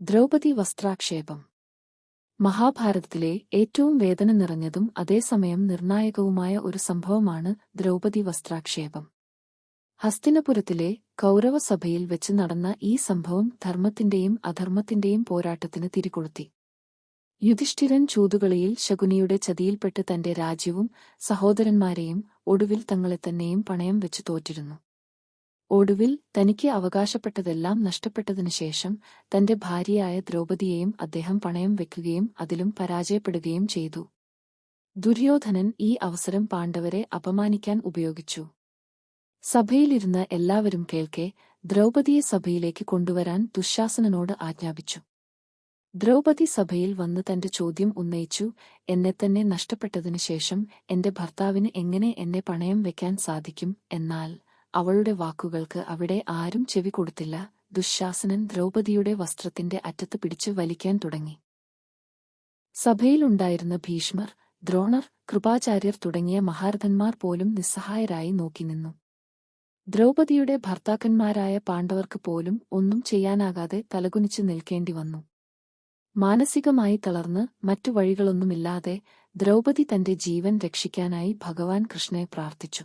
ദ്രൗപദി വസ്ത്രാക്ഷേപം. മഹാഭാരതത്തിലെ ഏറ്റവും വേദന നിറഞ്ഞതും അതേസമയം നിർണായകവുമായ ഒരു സംഭവമാണ് ദ്രൗപദി വസ്ത്രാക്ഷേപം. ഹസ്തിനപുരത്തിലെ കൗരവസഭയിൽ വെച്ച് നടന്ന ഈ സംഭവം ധർമ്മത്തിന്റെയും അധർമ്മത്തിന്റെയും പോരാട്ടത്തിന് തിരികൊളുത്തി. യുധിഷ്ഠിരൻ ചൂതുകളിയിൽ ശകുനിയുടെ ചതിയിൽപ്പെട്ട് തന്റെ രാജ്യവും സഹോദരന്മാരെയും ഒടുവിൽ തങ്ങളെത്തന്നെയും പണയം വെച്ച് തോറ്റിരുന്നു. ഒടുവിൽ തനിക്ക് അവകാശപ്പെട്ടതെല്ലാം നഷ്ടപ്പെട്ടതിനു ശേഷം തന്റെ ഭാര്യയായ ദ്രൗപദിയെയും അദ്ദേഹം പണയം വെക്കുകയും അതിലും പരാജയപ്പെടുകയും ചെയ്തു. ദുര്യോധനൻ ഈ അവസരം പാണ്ഡവരെ അപമാനിക്കാൻ ഉപയോഗിച്ചു. സഭയിലിരുന്ന എല്ലാവരും കേൾക്കെ ദ്രൗപദിയെ സഭയിലേക്ക് കൊണ്ടുവരാൻ ദുശാസനനോട് ആജ്ഞാപിച്ചു. ദ്രൗപതി സഭയിൽ വന്ന് തന്റെ ചോദ്യം ഉന്നയിച്ചു എന്നെ തന്നെ നഷ്ടപ്പെട്ടതിനു ശേഷം എന്റെ ഭർത്താവിന് എങ്ങനെ എന്നെ പണയം വെക്കാൻ സാധിക്കും? എന്നാൽ അവളുടെ വാക്കുകൾക്ക് അവിടെ ആരും ചെവി കൊടുത്തില്ല. ദുശാസനൻ ദ്രൗപദിയുടെ വസ്ത്രത്തിന്റെ അറ്റത്ത് പിടിച്ച് വലിക്കാൻ തുടങ്ങി. സഭയിലുണ്ടായിരുന്ന ഭീഷ്മർ ദ്രോണർ കൃപാചാര്യർ തുടങ്ങിയ മഹാരഥന്മാർ പോലും നിസ്സഹായരായി നോക്കി നിന്നു. ദ്രൗപദിയുടെ ഭർത്താക്കന്മാരായ പാണ്ഡവർക്ക് പോലും ഒന്നും ചെയ്യാനാകാതെ തലകുനിച്ചു നിൽക്കേണ്ടി വന്നു. മാനസികമായി തളർന്ന് മറ്റു വഴികളൊന്നുമില്ലാതെ ദ്രൗപദി തന്റെ ജീവൻ രക്ഷിക്കാനായി ഭഗവാൻ കൃഷ്ണനെ പ്രാർത്ഥിച്ചു.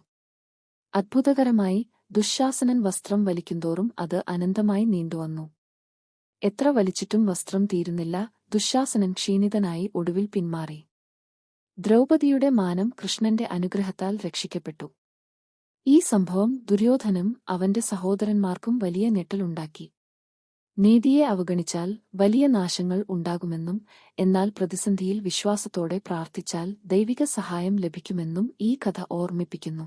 അത്ഭുതകരമായി ദുശ്ശാസനൻ വസ്ത്രം വലിക്കുന്തോറും അത് അനന്തമായി നീണ്ടുവന്നു. എത്ര വലിച്ചിട്ടും വസ്ത്രം തീരുന്നില്ല ദുശ്ശാസനൻ ക്ഷീണിതനായി ഒടുവിൽ പിന്മാറി. ദ്രൗപദിയുടെ മാനം കൃഷ്ണന്റെ അനുഗ്രഹത്താൽ രക്ഷിക്കപ്പെട്ടു. ഈ സംഭവം ദുര്യോധനും അവന്റെ സഹോദരന്മാർക്കും വലിയ ഞെട്ടലുണ്ടാക്കി. നീതിയെ അവഗണിച്ചാൽ വലിയ നാശങ്ങൾ ഉണ്ടാകുമെന്നും എന്നാൽ പ്രതിസന്ധിയിൽ വിശ്വാസത്തോടെ പ്രാർത്ഥിച്ചാൽ ദൈവിക സഹായം ലഭിക്കുമെന്നും ഈ കഥ ഓർമ്മിപ്പിക്കുന്നു.